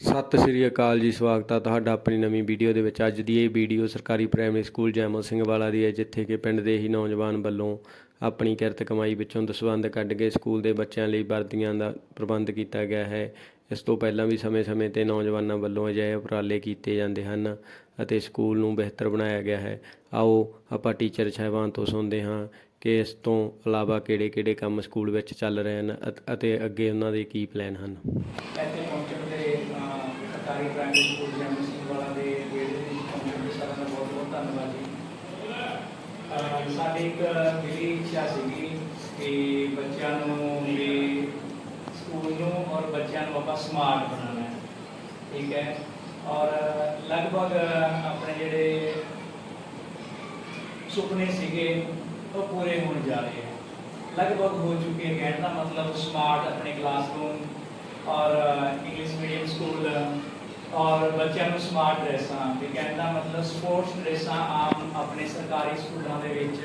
ਸਤਿ ਸ੍ਰੀ ਅਕਾਲ ਜੀ, ਸਵਾਗਤ ਹੈ ਤੁਹਾਡਾ ਆਪਣੀ ਨਵੀਂ ਵੀਡੀਓ ਦੇ ਵਿੱਚ। ਅੱਜ ਦੀ ਇਹ ਵੀਡੀਓ ਸਰਕਾਰੀ ਪ੍ਰਾਇਮਰੀ ਸਕੂਲ ਜੈਮਲ ਸਿੰਘ ਵਾਲਾ ਦੀ ਹੈ, ਜਿੱਥੇ ਕਿ ਪਿੰਡ ਦੇ ਹੀ ਨੌਜਵਾਨ ਵੱਲੋਂ ਆਪਣੀ ਕਿਰਤ ਕਮਾਈ ਵਿੱਚੋਂ ਦਸਵੰਧ ਕੱਢ ਕੇ ਸਕੂਲ ਦੇ ਬੱਚਿਆਂ ਲਈ ਵਰਦੀਆਂ ਦਾ ਪ੍ਰਬੰਧ ਕੀਤਾ ਗਿਆ ਹੈ। ਇਸ ਤੋਂ ਪਹਿਲਾਂ ਵੀ ਸਮੇਂ-ਸਮੇਂ ਤੇ ਨੌਜਵਾਨਾਂ ਵੱਲੋਂ ਅਜਿਹੇ ਉਪਰਾਲੇ ਕੀਤੇ ਜਾਂਦੇ ਹਨ ਅਤੇ ਸਕੂਲ ਨੂੰ ਬਿਹਤਰ ਬਣਾਇਆ ਗਿਆ ਹੈ। ਆਓ, ਆਪਾਂ ਟੀਚਰ ਸਾਹਿਬਾਨ ਤੋਂ ਸੁਣਦੇ ਹਾਂ ਕਿ ਇਸ ਤੋਂ ਇਲਾਵਾ ਕਿਹੜੇ-ਕਿਹੜੇ ਕੰਮ ਸਕੂਲ ਵਿੱਚ ਚੱਲ ਰਹੇ ਹਨ ਅਤੇ- ਅਤੇ ਅੱਗੇ ਉਹਨਾਂ ਦੇ ਕੀ ਪਲਾਨ ਹਨ ਇੱਥੇ ਪਹੁੰਚਣ ਦੇ ਅਹ, ਸਰਕਾਰੀ ਪ੍ਰਾਇਮਰੀ ਸਕੂਲ ਜੈਮਲ ਵਾਲਾ ਦੇ ਗੇਟ ਦੇ ਵਿੱਚ ਸਾਰਿਆਂ ਦਾ ਬਹੁਤ ਬਹੁਤ ਧੰਨਵਾਦ ਜੀ। ਅਹ, ਸਾਡੀ ਇੱਕ ਜਿਹੜੀ ਇੱਛਾ ਸੀਗੀ ਕਿ ਬੱਚਿਆਂ ਨੂੰ ਵੀ ਸਕੂਲ ਨੂੰ ਔਰ ਬੱਚਿਆਂ ਨੂੰ ਆਪਾਂ ਸਮਾਰਟ ਬਣਾਉਣਾ ਹੈ। ਠੀਕ ਹੈ? ਔਰ ਲਗਭਗ ਆਪਣੇ ਜਿਹੜੇ ਸੁਪਨੇ ਸੀਗੇ ਉਹ ਪੂਰੇ ਹੋਣ ਜਾ ਰਹੇ ਹੈ। ਲਗਭਗ ਹੋ ਚੁੱਕੇ ਕਹਿਣ ਦਾ ਮਤਲਬ ਸਮਾਰਟ ਆਪਣੇ ਕਲਾਸਰੂਮ ਔਰ ਇੰਗਲਿਸ਼ ਮੀਡੀਅਮ ਸਕੂਲ ਔਰ ਬੱਚਿਆਂ ਨੂੰ ਸਮਾਰਟ ਡਰੈਸਾਂ ਤੇ ਕਹਿਣ ਦਾ ਮਤਲਬ ਸਪੋਰਟਸ ਡਰੈਸਾਂ ਆਮ ਆਪਣੇ ਸਰਕਾਰੀ ਸਕੂਲਾਂ ਦੇ ਵਿੱਚ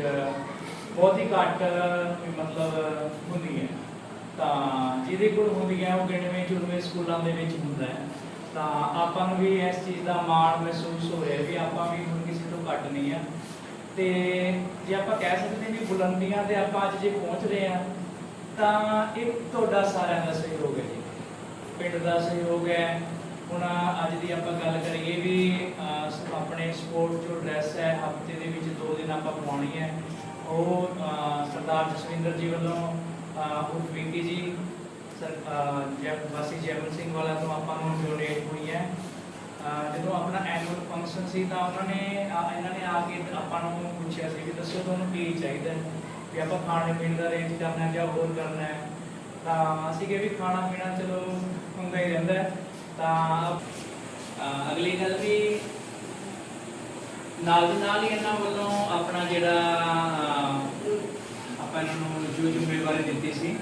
ਬਹੁਤ ਹੀ ਘੱਟ, ਵੀ ਮਤਲਬ ਹੁੰਦੀਆਂ। ਤਾਂ ਜਿਹਦੇ ਕੋਲ ਹੁੰਦੀਆਂ ਉਹ ਗਿਣਵੇਂ ਚੁਣਵੇਂ ਸਕੂਲਾਂ ਦੇ ਵਿੱਚ ਹੁੰਦਾ ਹੈ। ਤਾਂ ਆਪਾਂ ਨੂੰ ਵੀ ਇਸ ਚੀਜ਼ ਦਾ ਮਾਣ ਮਹਿਸੂਸ ਹੋ ਰਿਹਾ ਵੀ ਆਪਾਂ ਵੀ ਹੁਣ ਕਿਸੇ ਤੋਂ ਘੱਟ ਨਹੀਂ ਆ। ਤੇ ਜੇ ਆਪਾਂ ਕਹਿ ਸਕਦੇ ਵੀ ਬੁਲੰਦੀਆਂ ਤੇ ਆਪਾਂ ਅੱਜ ਜੇ ਪਹੁੰਚ ਰਹੇ ਆ ਤਾਂ ਇਹ ਤੁਹਾਡਾ ਸਾਰਿਆਂ ਦਾ ਸਹਿਯੋਗ ਹੈ ਜੀ। ਪਿੰਡ ਦਾ ਸਹਿਯੋਗ ਹੈ ਹੁਣ ਅੱਜ ਦੀ ਆਪਾਂ ਗੱਲ ਕਰੀਏ ਵੀ ਆਪਣੇ ਸਪੋਰਟ ਜੋ ਡਰੈਸ ਹੈ, ਹਫ਼ਤੇ ਦੇ ਵਿੱਚ ਦੋ ਦਿਨ ਆਪਾਂ ਪਾਉਣੀ ਹੈ। ਉਹ ਸਰਦਾਰ ਜਸਵਿੰਦਰ ਜੀ ਵੱਲੋਂ ਉਹ ਉਰਫ ਜੀ, ਸਰ ਜੈ, ਵਾਸੀ ਜੈਮਲ ਸਿੰਘ ਵਾਲਾ ਤੋਂ ਆਪਾਂ ਨੂੰ ਡੋਨੇਟ ਹੋਈ ਹੈ। ਜਦੋਂ ਆਪਣਾ ਐਨੂਅਲ ਫੰਕਸ਼ਨ ਸੀ ਤਾਂ ਉਹਨਾਂ ਨੇ ਇਹਨਾਂ ਨੇ ਆ ਕੇ ਆਪਾਂ ਨੂੰ ਪੁੱਛਿਆ ਸੀ ਕਿ ਦੱਸੋ ਤੁਹਾਨੂੰ ਕੀ ਚਾਹੀਦਾ ਵੀ ਆਪਾਂ ਖਾਣੇ ਪੀਣ ਦਾ ਅਰੇਂਜ ਕਰਨਾ ਜਾਂ ਹੋਰ ਕਰਨਾ ਹੈ? ਤਾਂ ਅਸੀਂ ਕਿਹਾ ਵੀ ਖਾਣਾ ਪੀਣਾ ਚਲੋ ਹੁੰਦਾ ਹੀ ਰਹਿੰਦਾ ਤਾਂ ਅਗਲੀ ਗੱਲ ਵੀ ਨਾਲ ਦੀ ਨਾਲ ਹੀ ਇਹਨਾਂ ਵੱਲੋਂ ਆਪਣਾ ਜਿਹੜਾ ਆਪਾਂ ਇਹਨਾਂ ਨੂੰ ਜੋ ਜ਼ਿੰਮੇਵਾਰੀ ਦਿੱਤੀ ਸੀ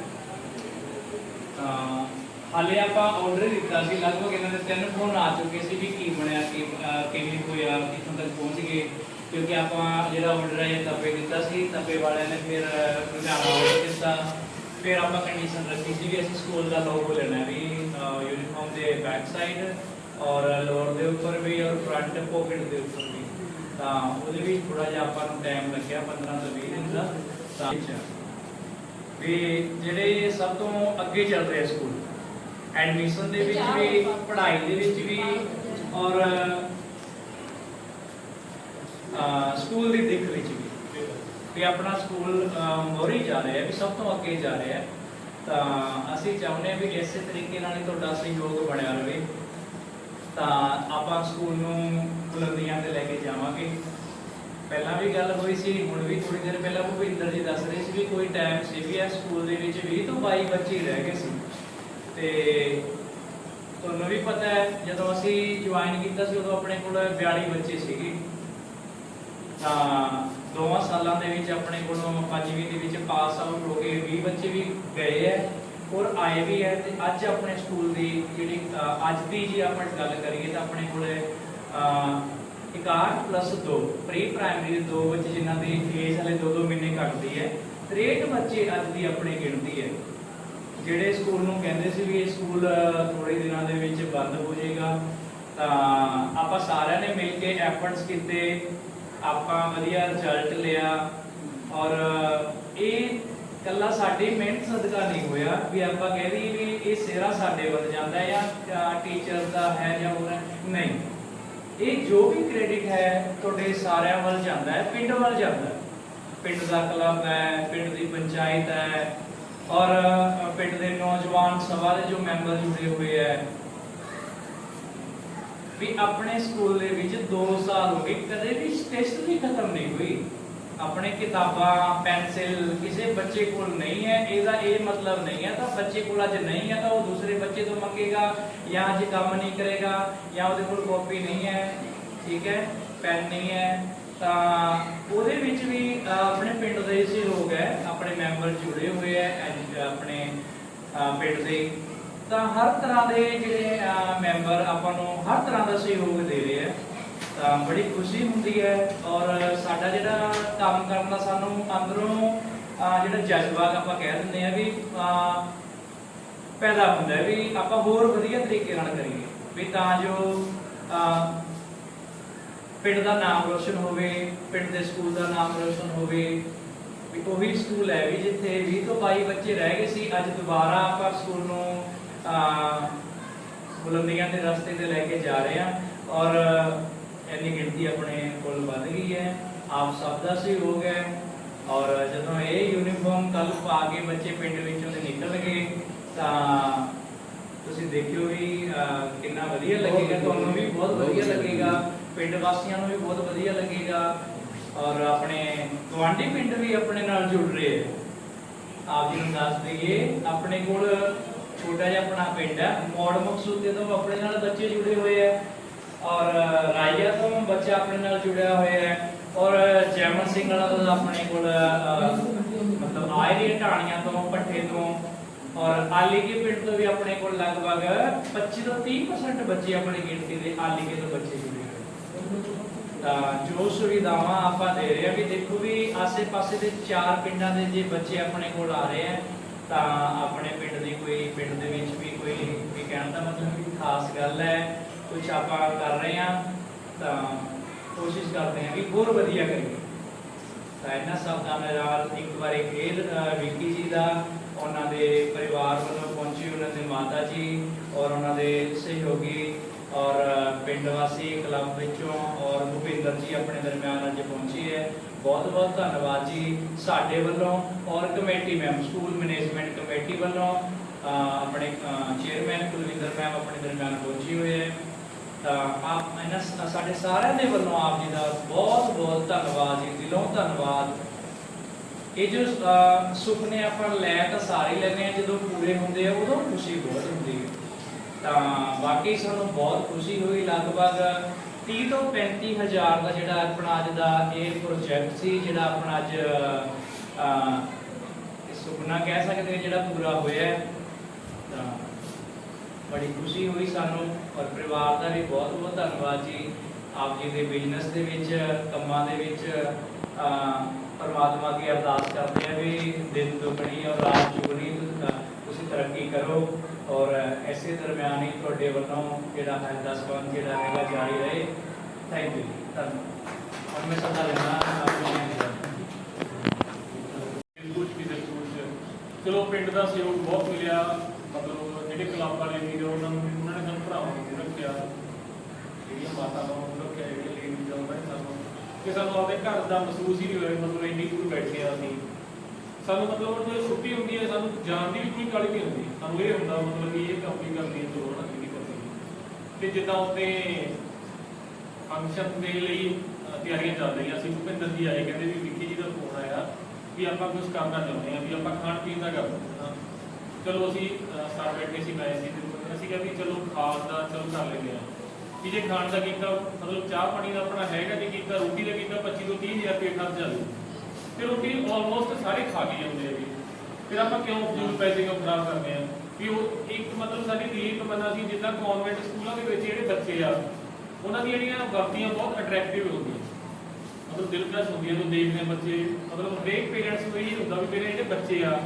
ਤਾਂ ਹਾਲੇ ਆਪਾਂ ਆਰਡਰ ਦਿੱਤਾ ਸੀ ਲਗਭਗ ਇਹਨਾਂ ਦੇ ਤਿੰਨ ਫੋਨ ਆ ਚੁੱਕੇ ਸੀ ਵੀ ਕੀ ਬਣਿਆ ਕੀ ਕਿਵੇਂ ਹੋਇਆ ਕਿੱਥੋਂ ਤੱਕ ਪਹੁੰਚ ਗਏ ਕਿਉਂਕਿ ਆਪਾਂ ਜਿਹੜਾ ਆਰਡਰ ਹੈ ਤੱਪੇ ਦਿੱਤਾ ਸੀ ਤੱਪੇ ਵਾਲਿਆਂ ਨੇ ਫਿਰ ਅਹ, ਆਰਡਰ ਦਿੱਤਾ ਫਿਰ ਆਪਾਂ ਕੰਡੀਸ਼ਨ ਰੱਖੀ ਸੀ ਵੀ ਅਸੀਂ ਸਕੂਲ ਦਾ ਲੋਗੋ ਲੈਣਾ ਹੈ ਵੀ ਯੂਨੀਫਾਰਮ ਦੇ ਬੈਕ ਸਾਈਡ ਔਰ ਲੋਅਰ ਦੇ ਉੱਪਰ ਵੀ ਔਰ ਫਰੰਟ ਪੋਕਟ ਦੇ ਉੱਪਰ ਵੀ। ਤਾਂ ਉਹਦੇ ਵਿੱਚ ਥੋੜਾ ਜਿਹਾ ਆਪਾਂ ਨੂੰ ਟਾਈਮ ਲੱਗਿਆ 15 ਤੋਂ 20 ਦਿਨ ਦਾ। ਤਾਂ ਵੀ ਜਿਹੜੇ ਸਭ ਤੋਂ ਅੱਗੇ ਚੱਲ ਰਿਹਾ ਸਕੂਲ ਐਡਮਿਸ਼ਨ ਦੇ ਵਿੱਚ ਵੀ, ਪੜ੍ਹਾਈ ਦੇ ਵਿੱਚ ਵੀ ਔਰ ਸਕੂਲ ਦੀ ਦਿੱਖ ਵਿੱਚ ਵੀ। ਵੀ ਆਪਣਾ ਸਕੂਲ ਮੋਰੀ ਜਾ ਰਿਹਾ ਹੈ ਵੀ ਸਭ ਤੋਂ ਅੱਗੇ ਜਾ ਰਿਹਾ। ਹੈ ਤਾਂ ਅਸੀਂ ਚਾਹੁੰਦੇ ਹਾਂ ਵੀ ਇਸੇ ਤਰੀਕੇ ਨਾਲ ਹੀ ਤੁਹਾਡਾ ਸਹਿਯੋਗ ਬਣਿਆ ਰਹੇ ਤਾਂ ਆਪਾਂ ਸਕੂਲ ਨੂੰ ਬੁਲੰਦੀਆਂ ਤੇ ਲੈ ਕੇ ਜਾਵਾਂਗੇ। ਪਹਿਲਾਂ ਵੀ ਗੱਲ ਹੋਈ ਸੀ, ਹੁਣ ਵੀ ਥੋੜੀ ਦੇਰ ਪਹਿਲਾਂ ਭੁਪਿੰਦਰ ਜੀ ਦੱਸ ਰਹੇ ਸੀ ਵੀ ਕੋਈ ਟਾਈਮ ਸੀ ਸਕੂਲ ਦੇ ਵਿੱਚ 20 ਤੋਂ 22 ਬੱਚੇ ਰਹਿ ਗਏ ਸੀ। ਤੇ ਤੁਹਾਨੂੰ ਵੀ ਪਤਾ ਹੈ, ਜਦੋਂ ਅਸੀਂ ਜੁਆਇਨ ਕੀਤਾ ਸੀ ਉਦੋਂ ਆਪਣੇ ਕੋਲ 42 ਬੱਚੇ ਸੀਗੇ। ਤਾਂ ਦੋਵਾਂ ਸਾਲਾਂ ਦੇ ਵਿੱਚ ਆਪਣੇ ਕੋਲੋਂ ਪੰਜਵੀਂ ਦੇ ਵਿੱਚ ਪਾਸ ਆਊਟ ਹੋ ਗਏ ਬੱਚੇ ਵੀ ਗਏ ਹੈ ਔਰ ਆਏ ਵੀ ਹੈ ਤੇ ਅੱਜ ਆਪਣੇ ਸਕੂਲ ਦੀ ਜਿਹੜੀ ਅੱਜ ਦੀ ਜੇ ਆਪਾਂ ਗੱਲ ਕਰੀਏ ਤਾਂ ਆਪਣੇ ਕੋਲੇ ਅ, 61 ਪਲੱਸ 2 ਪ੍ਰੀ ਪ੍ਰਾਇਮਰੀ ਦੇ ਦੋ ਬੱਚੇ ਜਿਨ੍ਹਾਂ ਦੀ ਏਜ ਹਲੇ 2-2 ਮਹੀਨੇ ਘੱਟਦੀ ਹੈ 63 ਬੱਚੇ ਅੱਜ ਦੀ ਆਪਣੇ ਗਿਣਤੀ ਹੈ। ਜਿਹੜੇ ਸਕੂਲ ਨੂੰ ਕਹਿੰਦੇ ਸੀ ਵੀ ਇਹ ਸਕੂਲ ਥੋੜੇ ਦਿਨਾਂ ਦੇ ਵਿੱਚ ਬੰਦ ਹੋ ਜਾਏਗਾ ਤਾਂ ਆਪਾਂ ਸਾਰਿਆਂ ਨੇ ਮਿਲ ਕੇ ਐਫਰਟਸ ਕੀਤੇ ਆਪਾਂ ਵਧੀਆ ਰਿਜ਼ਲਟ ਲਿਆ ਔਰ ਇਹ ਕੱਲਾ ਸਾਡੀ ਮਿਹਨਤ ਸਦਕਾ ਨਹੀਂ ਹੋਇਆ ਵੀ ਆਪਾਂ ਕਹਿ ਦਈਏ ਵੀ ਇਹ ਸਿਹਰਾ ਸਾਡੇ ਵੱਲ ਜਾਂਦਾ ਹੈ ਜਾਂ ਟੀਚਰ ਦਾ ਹੈ ਜਾਂ ਹੋਰ ਨਹੀਂ। ਇਹ ਜੋ ਵੀ ਕ੍ਰੈਡਿਟ ਹੈ ਤੁਹਾਡੇ ਸਾਰਿਆਂ ਵੱਲ ਜਾਂਦਾ ਹੈ, ਪਿੰਡ ਵੱਲ ਜਾਂਦਾ ਹੈ। ਪਿੰਡ ਦਾ ਕਲੱਬ ਹੈ, ਪਿੰਡ ਦੀ ਪੰਚਾਇਤ ਹੈ ਔਰ ਪਿੰਡ ਦੇ ਨੌਜਵਾਨ ਸਭਾ ਦੇ ਜੋ ਮੈਂਬਰ ਜੁੜੇ ਹੋਏ ਹੈ। ਵੀ ਆਪਣੇ ਸਕੂਲ ਦੇ ਵਿੱਚ 2 ਸਾਲ ਹੋ ਗਏ, ਕਦੇ ਵੀ ਟੈਸਟ ਵੀ ਖਤਮ ਨਹੀਂ ਹੋਈ। ਆਪਣੇ ਕਿਤਾਬਾਂ, ਪੈਨਸਿਲ ਕਿਸੇ ਬੱਚੇ ਕੋਲ ਨਹੀਂ ਹੈ, ਇਹਦਾ ਇਹ ਮਤਲਬ ਨਹੀਂ ਹੈ, ਤਾਂ ਬੱਚੇ ਕੋਲ ਅੱਜ ਨਹੀਂ ਹੈ, ਤਾਂ ਉਹ ਦੂਸਰੇ ਬੱਚੇ ਤੋਂ ਮੰਗੇਗਾ ਜਾਂ ਅੱਜ ਕੰਮ ਨਹੀਂ ਕਰੇਗਾ ਜਾਂ ਉਹਦੇ ਕੋਲ ਕਾਪੀ ਨਹੀਂ ਹੈ, ਠੀਕ ਹੈ, ਪੈਨ ਨਹੀਂ ਹੈ, ਤਾਂ ਉਹਦੇ ਵਿੱਚ ਵੀ ਆਪਣੇ ਪਿੰਡ ਦੇ ਸਹਿਯੋਗ ਹੈ, ਆਪਣੇ ਮੈਂਬਰ ਜੁੜੇ ਹੋਏ ਹੈ ਆਪਣੇ ਪਿੰਡ ਦੇ, ਤਾਂ ਹਰ ਤਰ੍ਹਾਂ ਦੇ ਜਿਹੜੇ ਮੈਂਬਰ ਆਪਾਂ ਨੂੰ ਹਰ ਤਰ੍ਹਾਂ ਦਾ ਸਹਿਯੋਗ ਦੇ ਰਹੇ ਹੈ। ਤਾਂ ਬੜੀ ਖੁਸ਼ੀ ਹੁੰਦੀ ਹੈ ਔਰ ਸਾਡਾ ਜਿਹੜਾ ਕੰਮ ਕਰਨ ਦਾ ਸਾਨੂੰ ਅੰਦਰੋਂ ਜਿਹੜਾ ਜਜ਼ਬਾ ਆਪਾਂ ਕਹਿ ਦਿੰਦੇ ਆ ਵੀ ਪੈਦਾ ਹੁੰਦਾ ਵੀ ਆਪਾਂ ਹੋਰ ਵਧੀਆ ਤਰੀਕੇ ਨਾਲ ਕਰੀਏ। ਵੀ ਤਾਂ ਜੋ ਪਿੰਡ ਦਾ ਨਾਮ ਰੋਸ਼ਨ ਹੋਵੇ ਪਿੰਡ ਦੇ ਸਕੂਲ ਦਾ ਨਾਮ ਰੋਸ਼ਨ ਹੋਵੇ ਵੀ ਉਹੀ ਸਕੂਲ ਹੈ ਵੀ ਜਿੱਥੇ 20 ਤੋਂ 22 ਬੱਚੇ ਰਹਿ ਗਏ ਸੀ ਅੱਜ ਦੁਬਾਰਾ ਆਪਾਂ ਸਕੂਲ ਨੂੰ ਅਹ, ਬੁਲੰਦੀਆਂ ਦੇ ਰਸਤੇ ਤੇ ਲੈ ਕੇ ਜਾ ਰਹੇ ਹਾਂ। ਔਰ ਇੰਨੀ ਗਿਣਤੀ ਆਪਣੇ ਕੋਲ ਵੱਧ ਗਈ ਹੈ। ਆਪ ਸਭ ਦਾ ਸਹਿਯੋਗ ਹੈ। ਔਰ ਜਦੋਂ ਇਹ ਯੂਨੀਫਾਰਮ ਕੱਲ ਪਾ ਕੇ ਬੱਚੇ ਪਿੰਡ ਵਿੱਚੋਂ ਦੇ ਨਿਕਲਣਗੇ ਤਾਂ ਤੁਸੀਂ ਦੇਖਿਓ ਵੀ ਕਿੰਨਾ ਵਧੀਆ ਲੱਗੇਗਾ। ਤੁਹਾਨੂੰ ਵੀ ਬਹੁਤ ਵਧੀਆ ਲੱਗੇਗਾ। ਪਿੰਡ ਵਾਸੀਆਂ ਨੂੰ ਵੀ ਬਹੁਤ ਵਧੀਆ ਲੱਗੇਗਾ। ਔਰ ਆਪਣੇ ਗਵਾਂਢੀ ਪਿੰਡ ਵੀ ਆਪਣੇ ਨਾਲ ਜੁੜ ਰਹੇ ਆ। ਆਪ ਜੀ ਨੂੰ ਦੱਸ ਦਈਏ ਆਪਣੇ ਕੋਲ ਛੋਟਾ ਜਿਹਾ ਆਪਣਾ ਪਿੰਡ ਹੈ। ਮੋੜ ਮਕਸੂਦੇ ਤੋਂ ਆਪਣੇ ਨਾਲ ਬੱਚੇ ਜੁੜੇ ਹੋਏ ਹੈ ਔਰ ਰਾਈਆ ਤੋਂ ਬੱਚਾ ਆਪਣੇ ਨਾਲ ਜੁੜਿਆ ਹੋਇਆ ਹੈ। ਔਰ ਜੈਮਨ ਸਿੰਘ ਵਾਲਾ ਆਪਣੇ ਕੋਲ ਮਤਲਬ ਆਏ ਢਾਣੀਆਂ ਤੋਂ ਪੱਠੇ ਤੋਂ। ਔਰ ਆਲੀ ਪਿੰਡ ਤੋਂ ਵੀ ਆਪਣੇ ਕੋਲ ਲਗਭਗ 25 ਤੋਂ 30% ਬੱਚੇ ਆਪਣੀ ਗਿਣਤੀ ਦੇ ਆਲੀ ਤੋਂ ਬੱਚੇ ਜੁੜੇ ਹੋਏ ਤਾਂ ਜੋ ਸੁਵਿਧਾਵਾਂ ਆਪਾਂ ਦੇ ਰਹੇ ਹਾਂ ਵੀ ਦੇਖੋ ਵੀ ਆਸੇ-ਪਾਸੇ ਦੇ ਚਾਰ ਪਿੰਡਾਂ ਦੇ ਜੇ ਬੱਚੇ ਆਪਣੇ ਕੋਲ ਆ ਰਹੇ ਆ ਤਾਂ ਆਪਣੇ ਪਿੰਡ ਦੀ ਕੋਈ, ਪਿੰਡ ਦੇ ਵਿੱਚ ਵੀ ਕੋਈ, ਵੀ ਕਹਿਣ ਦਾ ਮਤਲਬ ਵੀ ਖਾਸ ਗੱਲ ਹੈ। ਕੁਝ ਆਪਾਂ ਕਰ ਰਹੇ ਹਾਂ ਤਾਂ ਕੋਸ਼ਿਸ਼ ਕਰਦੇ ਹਾਂ ਵੀ ਹੋਰ ਵਧੀਆ ਕਰੀਏ। ਤਾਂ ਇਹਨਾਂ ਸ਼ਬਦਾਂ ਦੇ ਨਾਲ ਇੱਕ ਵਾਰੀ ਫੇਰ ਅ, ਵਿੱਕੀ ਜੀ ਦਾ ਉਹਨਾਂ ਦੇ ਪਰਿਵਾਰ ਵੱਲੋਂ ਪਹੁੰਚੀ ਉਹਨਾਂ ਦੇ ਮਾਤਾ ਜੀ ਔਰ ਉਹਨਾਂ ਦੇ ਸਹਿਯੋਗੀ ਔਰ ਪਿੰਡ ਵਾਸੀ ਕਲੱਬ ਵਿੱਚੋਂ ਔਰ ਭੁਪਿੰਦਰ ਜੀ ਆਪਣੇ ਦਰਮਿਆਨ ਅੱਜ ਪਹੁੰਚੀ ਹੈ। ਬਹੁਤ ਬਹੁਤ ਧੰਨਵਾਦ ਜੀ ਸਾਡੇ ਵੱਲੋਂ ਔਰ committee ma'am school management committee ਵੱਲੋਂ ਆਪਣੇ ਚੇਅਰਮੈਨ ਕੁਲਵਿੰਦਰ ਮੈਮ ਆਪਣੇ ਦਰਮਿਆਨ ਪਹੁੰਚੀ ਹੋਏ ਹੈ। ਤਾਂ ਆਪ ਇਹਨਾਂ ਸਾਡੇ ਸਾਰਿਆਂ ਦੇ ਵੱਲੋਂ ਆਪ ਜੀ ਦਾ ਬਹੁਤ ਬਹੁਤ ਧੰਨਵਾਦ ਜੀ, ਦਿਲੋਂ ਧੰਨਵਾਦ। ਇਹ ਜੋ ਸੁਪਨੇ ਆਪਾਂ ਲੈ ਤਾਂ ਸਾਰੇ ਹੀ ਲੈਂਦੇ ਆ ਜਦੋਂ ਪੂਰੇ ਹੁੰਦੇ ਆ, ਉਦੋਂ ਖੁਸ਼ੀ ਬਹੁਤ ਹੁੰਦੀ ਹੈ। ਤਾਂ ਬਾਕੀ ਸਾਨੂੰ ਬਹੁਤ ਖੁਸ਼ੀ ਹੋਈ, ਲਗਭਗ 30 ਤੋਂ 35 ਹਜ਼ਾਰ ਦਾ ਜਿਹੜਾ ਆਪਣਾ ਅੱਜ ਦਾ ਇਹ ਪ੍ਰੋਜੈਕਟ ਸੀ, ਜਿਹੜਾ ਆਪਣਾ ਅੱਜ ਸੁਪਨਾ ਕਹਿ ਸਕਦੇ ਹਾਂ ਜਿਹੜਾ ਪੂਰਾ ਹੋਇਆ ਤਾਂ ਬੜੀ ਖੁਸ਼ੀ ਹੋਈ ਸਾਨੂੰ ਔਰ ਪਰਿਵਾਰ ਦਾ ਵੀ ਬਹੁਤ ਬਹੁਤ ਧੰਨਵਾਦ ਜੀ। ਆਪ ਜੀ ਦੇ ਬਿਜ਼ਨਸ ਦੇ ਵਿੱਚ, ਕੰਮਾਂ ਦੇ ਵਿੱਚ ਪਰਮਾਤਮਾ ਦੀ ਅਰਦਾਸ ਕਰਦੇ ਆ ਵੀ ਦਿਨ ਦੁਗਣੀ ਔਰ ਰਾਤ ਚੁਗਣੀ ਤੁਸੀਂ ਤਰੱਕੀ ਕਰੋ ਔਰ ਐਸੇ ਦਰਮਿਆਨ ਹੀ ਤੁਹਾਡੇ ਵੱਲੋਂ ਜਿਹੜਾ ਹੈ ਦਸਵੰਦ ਜਿਹੜਾ ਹੈਗਾ ਜਾਰੀ ਰਹੇ। ਥੈਂਕ ਯੂ ਧੰਨਵਾਦ। ਹੁਣ ਮੈਂ ਸਦਾ ਲੈਣਾ ਚਲੋ, ਪਿੰਡ ਦਾ ਸਹਿਯੋਗ ਬਹੁਤ ਮਿਲਿਆ। ਮਤਲਬ ਜਿਹੜੇ ਕਲੱਬ ਵਾਲੇ ਵੀਰ ਉਹਨਾਂ ਨੂੰ ਉਹਨਾਂ ਨੇ ਸਾਨੂੰ ਭਰਾਵਾਂ ਨੂੰ ਰੱਖਿਆ। ਜਿਹੜੀਆਂ ਮਾਤਾਵਾਂ ਨੂੰ ਰੱਖਿਆ, ਜਿਹੜੀਆਂ ਲੇਡੀਜ਼ ਉਹਨਾਂ ਨੇ ਸਾਨੂੰ ਕਿ ਸਾਨੂੰ ਆਪਦੇ ਘਰ ਦਾ ਮਹਿਸੂਸ ਹੀ ਨਹੀਂ ਹੋਇਆ ਮਤਲਬ ਇੰਨੀ ਦੂਰ ਬੈਠੇ ਆ ਅਸੀਂ। ਸਾਨੂੰ ਮਤਲਬ ਜਦੋਂ ਛੁੱਟੀ ਹੁੰਦੀ ਹੈ ਸਾਨੂੰ ਜਾਣ ਦੀ ਵੀ ਕੋਈ ਕਾਲੀ ਨਹੀਂ ਹੁੰਦੀ। ਸਾਨੂੰ ਇਹ ਹੁੰਦਾ ਮਤਲਬ ਕਿ ਇਹ ਕੰਮ ਵੀ ਕਰਨੀ ਹੈ ਚਲੋ ਨਾ ਜਿਹੜੀ ਕਰਨੀ ਤੇ ਜਿੱਦਾਂ ਉੱਤੇ ਫੰਕਸ਼ਨ ਦੇ ਲਈ ਤਿਆਰੀਆਂ ਚੱਲ ਰਹੀਆਂ। ਸੀ ਭੁਪਿੰਦਰ ਜੀ ਆਏ, ਕਹਿੰਦੇ ਵੀ ਵਿੱਕੀ ਜੀ ਦਾ ਫੋਨ ਆਇਆ ਵੀ ਆਪਾਂ ਕੁਝ ਕਰਨਾ ਚਾਹੁੰਦੇ ਹਾਂ ਵੀ ਆਪਾਂ ਖਾਣ ਪੀਣ ਦਾ ਕਰਦੇ ਚਲੋ ਅਸੀਂ ਅ, ਬੈਠੇ ਸੀ ਮੈਂ ਸੀ ਤੇ ਅਸੀਂ ਕਿਹਾ ਵੀ ਚਲੋ ਖਾਣ ਦਾ ਚਲੋ ਕਰ ਲੈਂਦੇ ਹਾਂ। ਵੀ ਜੇ ਖਾਣ ਦਾ ਕੀਤਾ ਮਤਲਬ ਚਾਹ ਪਾਣੀ ਦਾ ਆਪਣਾ ਹੈਗਾ ਜੇ ਕੀਤਾ ਰੋਟੀ ਦਾ ਕੀਤਾ 25 ਤੋਂ 30 ਰੁਪਏ ਖਰਚ ਆ ਤੇ ਰੋਟੀ ਆਲਮੋਸਟ ਸਾਰੇ ਖਾ ਕੇ ਜਾਂਦੇ ਆ ਵੀ ਫਿਰ ਆਪਾਂ ਕਿਉਂ ਫਜ਼ੂਲ ਪੈਸੇ ਕਿਉਂ ਖਰਾਬ ਕਰਦੇ ਆ ਵੀ ਉਹ ਇੱਕ ਮਤਲਬ ਸਾਡੀ ਦੀਪ ਤਮੰਨਾ ਸੀ ਜਿੱਦਾਂ ਕਨਵੈਂਟ ਸਕੂਲਾਂ ਦੇ ਵਿੱਚ ਜਿਹੜੇ ਬੱਚੇ ਆ ਉਹਨਾਂ ਦੀਆਂ ਜਿਹੜੀਆਂ ਵਰਤੀਆਂ ਬਹੁਤ ਅਟਰੈਕਟਿਵ ਹੁੰਦੀਆਂ। ਮਤਲਬ ਦਿਲਚਸਪ ਹੁੰਦੀਆਂ ਜਦੋਂ ਦੇਖਦੇ ਬੱਚੇ। ਮਤਲਬ ਹਰੇਕ ਪੇਰੈਂਟਸ ਨੂੰ ਇਹ ਹੁੰਦਾ ਵੀ ਮੇਰੇ ਜਿਹੜੇ ਬੱਚੇ ਆ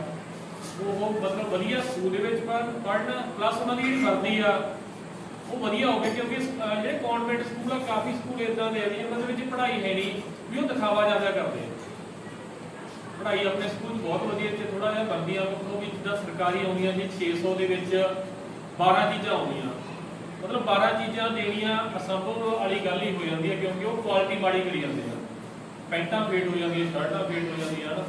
ਉਹ ਮਤਲਬ ਵਧੀਆ ਸਕੂਲ ਦੇ ਵਿੱਚ ਪੜ੍ਹਨ ਪੜ੍ਹਨ ਪਲੱਸ ਉਹਨਾਂ ਦੀ ਜਿਹੜੀ ਵਰਦੀ ਆ ਉਹ ਵਧੀਆ ਹੋਵੇ ਕਿਉਂਕਿ ਅਹ, ਜਿਹੜੇ ਕਨਵੈਂਟ ਸਕੂਲ ਆ ਕਾਫੀ ਸਕੂਲ ਇਦਾਂ ਦੇ ਆ ਵੀ ਉਹਨਾਂ ਦੇ ਵਿੱਚ ਪੜ੍ਹਾਈ ਹੈ ਨਹੀਂ ਵੀ ਉਹ ਦਿਖਾਵਾ ਜ਼ਿਆਦਾ ਕਰਦੇ ਆ। ਪੜ੍ਹਾਈ ਆਪਣੇ ਸਕੂਲ 'ਚ ਬਹੁਤ ਵਧੀਆ ਤੇ ਥੋੜਾ ਜਿਹਾ ਵਰਦੀਆਂ ਉਹ ਵੀ ਜਿੱਦਾਂ ਸਰਕਾਰੀ ਆਉਂਦੀਆਂ ਜੀ 600 ਦੇ ਵਿੱਚ 12 ਚੀਜ਼ਾਂ ਆਉਂਦੀਆਂ। ਮਤਲਬ 12 ਚੀਜ਼ਾਂ ਦੇਣੀਆਂ ਅਸੰਭਵ ਵਾਲੀ ਗੱਲ ਹੀ ਹੋ ਜਾਂਦੀ ਹੈ ਕਿਉਂਕਿ ਉਹ ਕੁਆਲਿਟੀ ਮਾੜੀ ਕਰੀ ਜਾਂਦੇ ਆ। ਪੈਂਟਾਂ ਫੇਡ ਹੋ ਜਾਂਦੀਆਂ ਸ਼ਰਟਾਂ ਫੇਡ ਹੋ ਜਾਂਦੀਆਂ ਹਨ?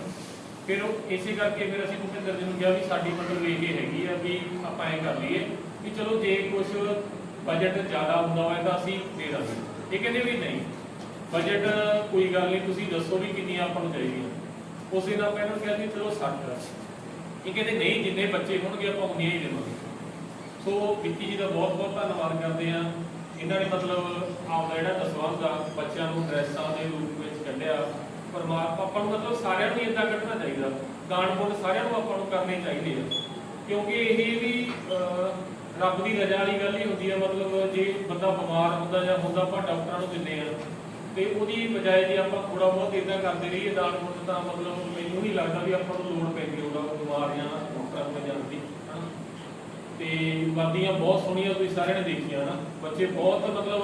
ਫਿਰ ਉਹ ਇਸੇ ਕਰਕੇ ਫਿਰ ਅਸੀਂ ਭੁਪਿੰਦਰ ਜੀ ਨੂੰ ਕਿਹਾ ਵੀ ਸਾਡੀ ਮਤਲਬ ਇਹ ਹੈਗੀ ਆ ਵੀ ਆਪਾਂ ਇਹ ਕਰ ਲਈਏ ਵੀ ਚਲੋ ਜੇ ਕੁਝ ਬਜਟ ਜ਼ਿਆਦਾ ਹੁੰਦਾ ਹੋਵੇ ਤਾਂ ਅਸੀਂ ਦੇ ਦਾਂਗੇ। ਇਹ ਕਹਿੰਦੇ ਵੀ ਨਹੀਂ ਬਜਟ ਕੋਈ ਗੱਲ ਨਹੀਂ, ਤੁਸੀਂ ਦੱਸੋ ਵੀ ਕਿੰਨੀਆਂ ਆਪਾਂ ਨੂੰ ਚਾਹੀਦੀਆਂ। ਉਸੇ ਨਾਲ ਮੈਂ ਇਹਨਾਂ ਨੂੰ ਕਿਹਾ ਸੀ ਚਲੋ 60 ਇਹ ਕਹਿੰਦੇ ਨਹੀਂ, ਜਿੰਨੇ ਬੱਚੇ ਹੋਣਗੇ ਆਪਾਂ ਉਨੀਆਂ ਹੀ ਦੇਵਾਂਗੇ। ਸੋ ਵਿੱਕੀ ਜੀ ਦਾ ਬਹੁਤ ਬਹੁਤ ਧੰਨਵਾਦ ਕਰਦੇ ਆ ਇਹਨਾਂ ਨੇ ਮਤਲਬ ਆਪਦਾ ਜਿਹੜਾ ਦਸਵੰਧ ਆ ਬੱਚਿਆਂ ਨੂੰ ਡਰੈਸਾਂ ਦੇ ਰੂਪ ਵਿੱਚ ਕੱਢਿਆ। ਪਰਮਾਤਮਾ, ਆਪਾਂ ਨੂੰ ਮਤਲਬ ਸਾਰਿਆਂ ਨੂੰ ਇਦਾਂ ਕੱਢਣਾ ਚਾਹੀਦਾ। ਦਾਨ ਪੁੰਨ ਸਾਰਿਆਂ ਨੂੰ ਆਪਾਂ ਨੂੰ ਕਰਨੇ ਚਾਹੀਦੇ ਆ। ਕਿਉਂਕਿ ਇਹ ਵੀ ਰੱਬ ਦੀ ਰਜ਼ਾ ਵਾਲੀ ਗੱਲ ਹੀ ਹੁੰਦੀ ਹੈ ਮਤਲਬ ਜੇ ਬੰਦਾ ਬਿਮਾਰ ਹੁੰਦਾ ਜਾਂ ਹੁੰਦਾ, ਆਪਾਂ ਡਾਕਟਰਾਂ ਨੂੰ ਦਿੰਦੇ ਆ। ਤੇ ਉਹਦੀ ਬਜਾਏ ਜੇ ਆਪਾਂ ਥੋੜਾ ਬਹੁਤ ਇਦਾਂ ਕਰਦੇ ਰਹੀਏ ਦਾਨ ਪੁੰਨ, ਤਾਂ ਮਤਲਬ ਮੈਨੂੰ ਨਹੀਂ ਲੱਗਦਾ ਵੀ ਆਪਾਂ ਨੂੰ ਲੋੜ ਪੈਂਦੀ ਹੋਊਗਾ ਬਿਮਾਰੀਆਂ ਡਾਕਟਰਾਂ ਕੋਲ ਜਾਣ ਦੀ। ਤੇ ਵਰਦੀਆਂ ਬਹੁਤ ਸੋਹਣੀਆਂ ਤੁਸੀਂ ਸਾਰਿਆਂ ਨੇ ਦੇਖੀਆਂ ਨਾ। ਬੱਚੇ ਬਹੁਤ ਮਤਲਬ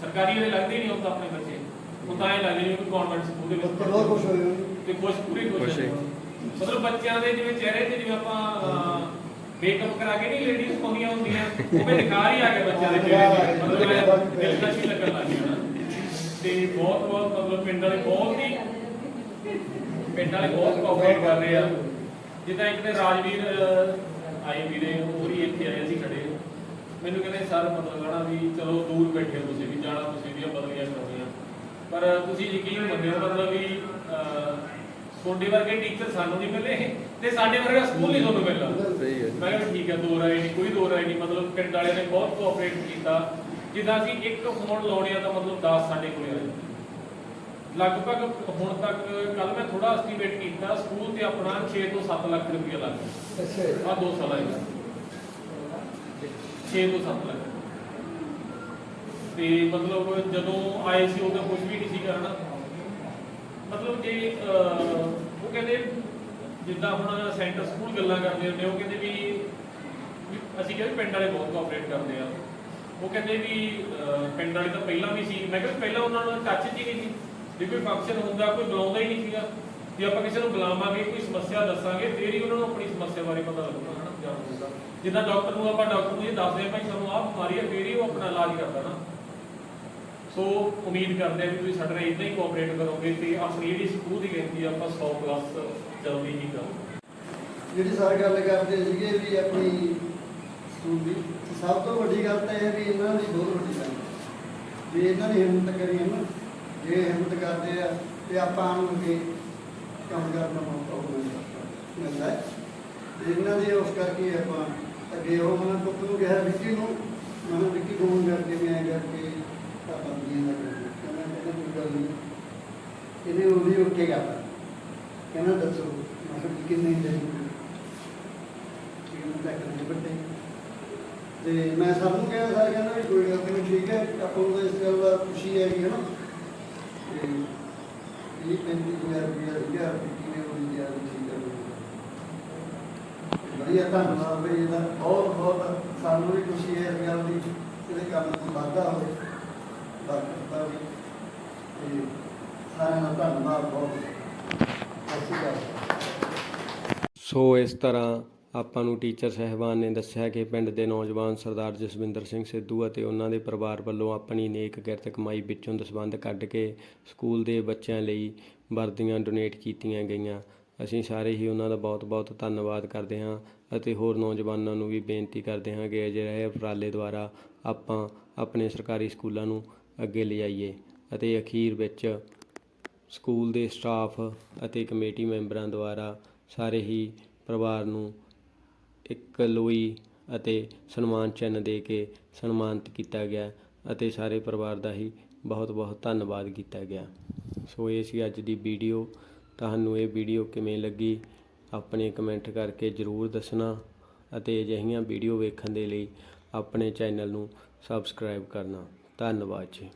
ਸਰਕਾਰੀ ਵਾਲੇ ਲੱਗਦੇ ਹੀ ਨਹੀਂ ਹੁਣ ਆਪਣੇ ਬੱਚੇ। ਹੁਣ ਤਾਂ ਇਹ ਲੱਗਦੇ ਨੇ ਕਿ ਗਵਰਨਮੈਂਟ ਸਕੂਲ ਦੇ ਵਿੱਚ ਬੱਚੇ ਬਹੁਤ ਖੁਸ਼ ਹੋਏ ਹੋਣਗੇ। ਤੇ ਖੁਸ਼ ਪੂਰੀ ਖੁਸ਼ ਹੈ। ਹੈ। ਮਤਲਬ ਬੱਚਿਆਂ ਦੇ ਜਿਵੇਂ ਚਿਹਰੇ ਤੇ ਜਿਵੇਂ ਆਪਾਂ ਮੇਕਅਪ ਕਰਾ ਕੇ ਨਹੀਂ ਲੇਡੀਜ਼ ਪਾਉਂਦੀਆਂ ਹੁੰਦੀਆਂ ਉਹ ਵੀ ਨਿਖਾਰ ਹੀ ਆ ਗਿਆ ਬੱਚਿਆਂ ਦੇ ਚਿਹਰੇ ਤੇ। ਮਤਲਬ ਦਿਲਕਸ਼ੀ ਲੱਗਣ ਲੱਗ ਗਈ ਨਾ ਤੇ ਬਹੁਤ ਬਹੁਤ ਮਤਲਬ ਪਿੰਡ ਵਾਲੇ ਬਹੁਤ ਹੀ ਪਿੰਡ ਵਾਲੇ ਬਹੁਤ ਕੋਆਪਰੇਟ ਕਰ ਰਹੇ ਆ। ਜਿੱਦਾਂ ਇੱਕ ਤੇ ਰਾਜਵੀਰ ਆਏ ਵੀਰੇ ਉਹ ਵੀ ਇੱਥੇ ਆਏ ਸੀ ਖੜੇ। ਮੈਨੂੰ ਕਹਿੰਦੇ ਸਰ ਮਤਲਬ ਕਹਣਾ ਵੀ ਚਲੋ ਦੂਰ ਬੈਠੇ ਹੋ ਤੁਸੀਂ ਵੀ ਜਾਣਾ ਤੁਸੀਂ ਵੀ ਕਰਾਉਣੀਆਂ ਪਰ ਤੁਸੀਂ ਯਕੀਨ ਮੰਨਿਓ ਮਤਲਬ ਵੀ ਤੁਹਾਡੇ ਵਰਗੇ ਟੀਚਰ ਸਾਨੂੰ ਨਹੀਂ ਮਿਲੇ ਤੇ ਸਾਡੇ ਵਰਗਾ ਸਕੂਲ ਨਹੀਂ ਤੁਹਾਨੂੰ ਸਹੀ ਹੈ ਮੈਂ ਕਿਹਾ ਠੀਕ ਹੈ ਦੋ ਰਾਏ ਨਹੀਂ ਕੋਈ ਦੋ ਰਾਏ ਨਹੀਂ। ਮਤਲਬ ਪਿੰਡ ਵਾਲਿਆਂ ਨੇ ਬਹੁਤ ਕੋਆਪਰੇਟ ਕੀਤਾ। ਜਿੱਦਾਂ ਅਸੀਂ ਇੱਕ ਫੋਨ ਲਾਉਣੇ ਆ ਤਾਂ ਮਤਲਬ 10 ਸਾਡੇ ਕੋਲੇ ਆਏ ਲਗਭਗ ਹੁਣ ਤੱਕ ਕੱਲ ਮੈਂ ਥੋੜਾ ਐਸਟੀਮੇਟ ਕੀਤਾ ਸਕੂਲ ਤੇ ਆਪਣਾ 6 ਤੋਂ 7 ਲੱਖ ਰੁਪਏ ਲੱਗ ਗਿਆ। ਅੱਛਾ। ਆ ਦੋ ਸਾਲਾਂ ਦਾ 6 ਤੋਂ 7 ਲੱਖ। ਤੇ ਮਤਲਬ ਜਦੋਂ ਆਏ ਸੀ ਉਦੋਂ ਕੁਝ ਵੀ ਨਹੀਂ ਸੀ ਕਰਨਾ ਮਤਲਬ ਜੇ ਉਹ ਕਹਿੰਦੇ ਜਿੱਦਾਂ ਹੁਣ ਸੈਂਟਰ ਸਕੂਲ ਗੱਲਾਂ ਕਰਦੇ ਹੁੰਦੇ ਉਹ ਕਹਿੰਦੇ ਵੀ ਅਸੀਂ ਕਹਿੰਦੇ ਪਿੰਡ ਵਾਲੇ ਬਹੁਤ ਕੋਆਪਰੇਟ ਕਰਦੇ ਆ। ਉਹ ਕਹਿੰਦੇ ਵੀ ਪਿੰਡ ਵਾਲੇ ਤਾਂ ਪਹਿਲਾਂ ਵੀ ਸੀ। ਮੈਂ ਕਿਹਾ ਪਹਿਲਾਂ ਉਹਨਾਂ ਨਾਲ ਟੱਚ 'ਚ ਨਹੀਂ ਸੀ। ਜੇ ਕੋਈ ਫੰਕਸ਼ਨ ਹੁੰਦਾ, ਕੋਈ ਬੁਲਾਉਂਦਾ ਹੀ ਨਹੀਂ ਸੀਗਾ। ਜੇ ਆਪਾਂ ਕਿਸੇ ਨੂੰ ਬੁਲਾਵਾਂਗੇ, ਕੋਈ ਸਮੱਸਿਆ ਦੱਸਾਂਗੇ, ਫੇਰ ਹੀ ਉਹਨਾਂ ਨੂੰ ਆਪਣੀ ਸਮੱਸਿਆ ਬਾਰੇ ਪਤਾ ਲੱਗੂਗਾ, ਹਨਾ, ਜਾਣ ਜਿੱਦਾਂ ਡਾਕਟਰ ਨੂੰ ਆਪਾਂ ਡਾਕਟਰ ਨੂੰ ਇਹ ਦੱਸਦੇ ਆ, ਭਾਈ ਸਾਨੂੰ ਆਹ ਬਿਮਾਰੀ ਹੈ ਫੇਰ ਹੀ ਉਹ ਆਪਣਾ ਇਲਾਜ ਕਰਦਾ ਨਾ। ਸੋ ਉਮੀਦ ਕਰਦੇ ਆ ਵੀ ਤੁਸੀਂ ਸਾਡੇ ਨਾਲ ਇਦਾਂ ਹੀ ਕੋਆਪਰੇਟ ਕਰੋਗੇ ਤੇ ਆਪਣੀ ਜਿਹੜੀ ਸਕੂਲ ਦੀ ਗਿਣਤੀ ਆਪਾਂ 100 ਪਲੱਸ ਜਲਦੀ ਹੀ ਕਰਾਂਗੇ ਜਿਹੜੀ ਸਰ ਗੱਲ ਕਰਦੇ ਸੀਗੇ ਵੀ ਆਪਣੀ ਸਕੂਲ ਦੀ ਸਭ ਤੋਂ ਵੱਡੀ ਗੱਲ ਤਾਂ ਇਹ ਵੀ ਇਹਨਾਂ ਦੀ ਬਹੁਤ ਵੱਡੀ ਗੱਲ ਹੈ। ਇਹਨਾਂ ਦੀ ਹਿੰਮਤ ਕਰੀ ਹੈ ਨਾ, ਜੇ ਹਿੰਮਤ ਕਰਦੇ ਆ ਤੇ ਆਪਾਂ ਨੂੰ ਅੱਗੇ ਕੰਮ ਕਰਨ ਦਾ ਮੌਕਾ ਮਿਲਦਾ ਹੈ ਤੇ ਇਹਨਾਂ ਦੀ ਉਸ ਕਰਕੇ ਆਪਾਂ ਅੱਗੇ ਉਹ ਮਨ ਪੁੱਤ ਨੂੰ ਕਿਹਾ, ਵਿੱਕੀ ਨੂੰ ਮਨ ਵਿੱਕੀ ਫੋਨ ਕਰਕੇ, ਮੈਂ ਕਰਕੇ ਆਪਾਂ ਜੀ ਦਾ ਕਹਿੰਦਾ ਕਹਿੰਦਾ ਕੋਈ ਗੱਲ ਨਹੀਂ ਇਹਨੇ ਉਹ ਓਕੇ ਕਰਤਾ ਕਹਿੰਦਾ ਦੱਸੋ ਮੈਂ ਕਿਹਾ ਵੀ ਕਿੰਨੇ ਦੇ ਕਿੰਨੇ ਤੱਕ ਦੇ ਬੱਟੇ ਤੇ ਮੈਂ ਸਭ ਨੂੰ ਕਿਹਾ ਸਾਰੇ ਕਹਿੰਦਾ ਵੀ ਕੋਈ ਗੱਲ ਨਹੀਂ ਠੀਕ ਹੈ ਆਪਾਂ ਨੂੰ ਇਸ ਗੱਲ ਦਾ ਖੁਸ਼ੀ ਹੈਗੀ ਹੈ ਨਾ ਤੇ ਇਹ ਪੈਂਤੀ ਹਜ਼ਾਰ ਰੁਪਇਆ ਸੀਗਾ ਵਿੱਕੀ ਨੇ ਉਹ ਠੀਕ ਹੈ ਵਧੀਆ ਧੰਨਵਾਦ ਬਈ ਇਹਦਾ ਬਹੁਤ ਬਹੁਤ ਸਾਨੂੰ ਵੀ ਖੁਸ਼ੀ ਹੈ ਇਸ ਗੱਲ ਦੀ ਇਹਦੇ ਕੰਮ ਨੂੰ ਵਾਧਾ ਹੋਵੇ ਬਰਕਤਾਂ ਵੀ ਤੇ ਸਾਰਿਆਂ ਦਾ ਧੰਨਵਾਦ ਬਹੁਤ ਸਤਿ ਸ਼੍ਰੀ ਅਕਾਲ ਸੋ ਇਸ ਤਰ੍ਹਾਂ ਆਪਾਂ ਨੂੰ ਟੀਚਰ ਸਹਿਬਾਨ ਨੇ ਦੱਸਿਆ ਕਿ ਪਿੰਡ ਦੇ ਨੌਜਵਾਨ ਸਰਦਾਰ ਜਸਵਿੰਦਰ ਸਿੰਘ ਸਿੱਧੂ ਅਤੇ ਉਹਨਾਂ ਦੇ ਪਰਿਵਾਰ ਵੱਲੋਂ ਆਪਣੀ ਨੇਕ ਕਿਰਤ ਕਮਾਈ ਵਿੱਚੋਂ ਦਸਵੰਧ ਕੱਢ ਕੇ ਸਕੂਲ ਦੇ ਬੱਚਿਆਂ ਲਈ ਵਰਦੀਆਂ ਡੋਨੇਟ ਕੀਤੀਆਂ ਗਈਆਂ। ਅਸੀਂ ਸਾਰੇ ਹੀ ਉਹਨਾਂ ਦਾ ਬਹੁਤ-ਬਹੁਤ ਧੰਨਵਾਦ ਕਰਦੇ ਹਾਂ ਅਤੇ ਹੋਰ ਨੌਜਵਾਨਾਂ ਨੂੰ ਵੀ ਬੇਨਤੀ ਕਰਦੇ ਹਾਂ ਕਿ ਅਜਿਹੇ ਉਪਰਾਲੇ ਦੁਆਰਾ ਆਪਾਂ ਆਪਣੇ ਸਰਕਾਰੀ ਸਕੂਲਾਂ ਨੂੰ ਅੱਗੇ ਲਿਜਾਈਏ ਅਤੇ ਅਖੀਰ ਵਿੱਚ ਸਕੂਲ ਦੇ ਸਟਾਫ ਅਤੇ ਕਮੇਟੀ ਮੈਂਬਰਾਂ ਦੁਆਰਾ ਸਾਰੇ ਹੀ ਪਰਿਵਾਰ ਨੂੰ ਇੱਕ ਲੋਈ ਅਤੇ ਸਨਮਾਨ ਚਿੰਨ੍ਹ ਦੇ ਕੇ ਸਨਮਾਨਿਤ ਕੀਤਾ ਗਿਆ ਅਤੇ ਸਾਰੇ ਪਰਿਵਾਰ ਦਾ ਹੀ ਬਹੁਤ ਬਹੁਤ ਧੰਨਵਾਦ ਕੀਤਾ ਗਿਆ। ਸੋ ਇਹ ਸੀ ਅੱਜ ਦੀ ਵੀਡੀਓ। ਤੁਹਾਨੂੰ ਇਹ ਵੀਡੀਓ ਕਿਵੇਂ ਲੱਗੀ? ਆਪਣੇ ਕਮੈਂਟ ਕਰਕੇ ਜਰੂਰ ਦੱਸਣਾ ਅਤੇ ਅਜਿਹੀਆਂ ਵੀਡੀਓ ਵੇਖਣ ਦੇ ਲਈ ਆਪਣੇ ਚੈਨਲ ਨੂੰ ਸਬਸਕ੍ਰਾਈਬ ਕਰਨਾ। ਧੰਨਵਾਦ ਜੀ।